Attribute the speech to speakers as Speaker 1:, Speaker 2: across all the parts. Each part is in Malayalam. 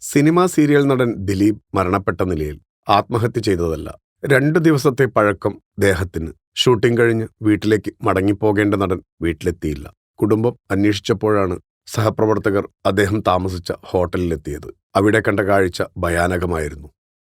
Speaker 1: സിനിമാ സീരിയൽ നടൻ ദിലീപ് മരണപ്പെട്ട നിലയിൽ ആത്മഹത്യ ചെയ്തതല്ല. രണ്ടു ദിവസത്തെ പഴക്കം ദേഹത്തിന്. ഷൂട്ടിംഗ് കഴിഞ്ഞ് വീട്ടിലേക്ക് മടങ്ങിപ്പോകേണ്ട നടൻ വീട്ടിലെത്തിയില്ല. കുടുംബം അന്വേഷിച്ചപ്പോഴാണ് സഹപ്രവർത്തകർ അദ്ദേഹം താമസിച്ച ഹോട്ടലിലെത്തിയത്. അവിടെ കണ്ട കാഴ്ച ഭയാനകമായിരുന്നു.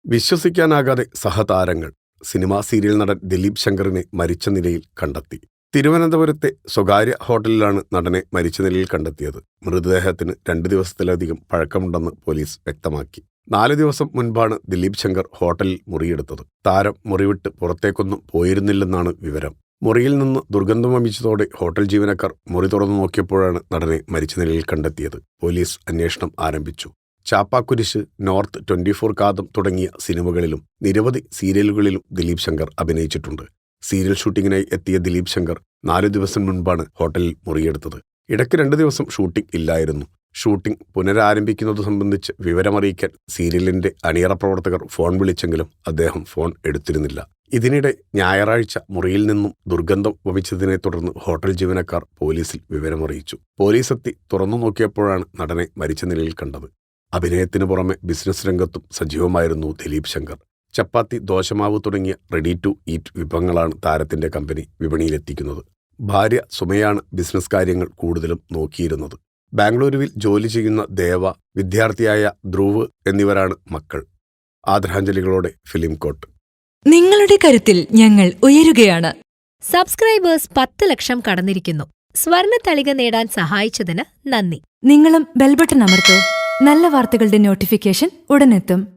Speaker 1: വിശ്വസിക്കാനാകാതെ സഹതാരങ്ങൾ സിനിമാ സീരിയൽ നടൻ ദിലീപ് ശങ്കറിനെ മരിച്ച നിലയിൽ കണ്ടെത്തി. തിരുവനന്തപുരത്തെ സ്വകാര്യ ഹോട്ടലിലാണ് നടനെ മരിച്ച നിലയിൽ കണ്ടെത്തിയത്. മൃതദേഹത്തിന് രണ്ട് ദിവസത്തിലധികം പഴക്കമുണ്ടെന്ന് പോലീസ് വ്യക്തമാക്കി. നാല് ദിവസം മുൻപാണ് ദിലീപ് ശങ്കർ ഹോട്ടലിൽ മുറിയെടുത്തത്. താരം മുറിവിട്ട് പുറത്തേക്കൊന്നും പോയിരുന്നില്ലെന്നാണ് വിവരം. മുറിയിൽ നിന്ന് ദുർഗന്ധം വമിച്ചതോടെ ഹോട്ടൽ ജീവനക്കാർ മുറി തുറന്നു നോക്കിയപ്പോഴാണ് നടനെ മരിച്ച നിലയിൽ കണ്ടെത്തിയത്. പോലീസ് അന്വേഷണം ആരംഭിച്ചു. Chaappa Kurishu north twenty four Kaatham തുടങ്ങിയ സിനിമകളിലും നിരവധി സീരിയലുകളിലും ദിലീപ് ശങ്കർ അഭിനയിച്ചിട്ടുണ്ട്. സീരിയൽ ഷൂട്ടിങ്ങിനായി എത്തിയ ദിലീപ് ശങ്കർ നാലു ദിവസം മുൻപാണ് ഹോട്ടലിൽ മുറിയെടുത്തത്. ഇടയ്ക്ക് രണ്ട് ദിവസം ഷൂട്ടിംഗ് ഇല്ലായിരുന്നു. ഷൂട്ടിംഗ് പുനരാരംഭിക്കുന്നത് സംബന്ധിച്ച് വിവരമറിയിക്കാൻ സീരിയലിന്റെ അണിയറ പ്രവർത്തകർ ഫോൺ വിളിച്ചെങ്കിലും അദ്ദേഹം ഫോൺ എടുത്തിരുന്നില്ല. ഇതിനിടെ ഞായറാഴ്ച മുറിയിൽ നിന്നും ദുർഗന്ധം വമിച്ചതിനെ തുടർന്ന് ഹോട്ടൽ ജീവനക്കാർ പോലീസിൽ വിവരമറിയിച്ചു. പോലീസ് എത്തി തുറന്നു നോക്കിയപ്പോഴാണ് നടനെ മരിച്ച നിലയിൽ കണ്ടത്. അഭിനയത്തിന് പുറമെ ബിസിനസ് രംഗത്തും സജീവമായിരുന്നു ദിലീപ് ശങ്കർ. ചപ്പാത്തി ദോശമാവ് തുടങ്ങിയ റെഡി ടു ഈറ്റ് വിഭവങ്ങളാണ് താരത്തിന്റെ കമ്പനി വിപണിയിലെത്തിക്കുന്നത്. ഭാര്യ സുമയാണ് ബിസിനസ് കാര്യങ്ങൾ കൂടുതലും നോക്കിയിരുന്നത്. ബാംഗ്ലൂരുവിൽ ജോലി ചെയ്യുന്ന ദേവ വിദ്യാർത്ഥിയായ ധ്രുവ് എന്നിവരാണ് മക്കൾ. ആദരാഞ്ജലികളോടെ ഫിലിം കോട്ട്.
Speaker 2: നിങ്ങളുടെ കരുത്തിൽ ഞങ്ങൾ ഉയരുകയാണ്.
Speaker 3: സബ്സ്ക്രൈബേഴ്സ് പത്ത് ലക്ഷം കടന്നിരിക്കുന്നു. സ്വർണ തളിക നേടാൻ സഹായിച്ചതിന് നന്ദി.
Speaker 2: നിങ്ങളും ബെൽബട്ടൺ അമർത്തോ. നല്ല വാർത്തകളുടെ നോട്ടിഫിക്കേഷൻ ഉടനെത്തും.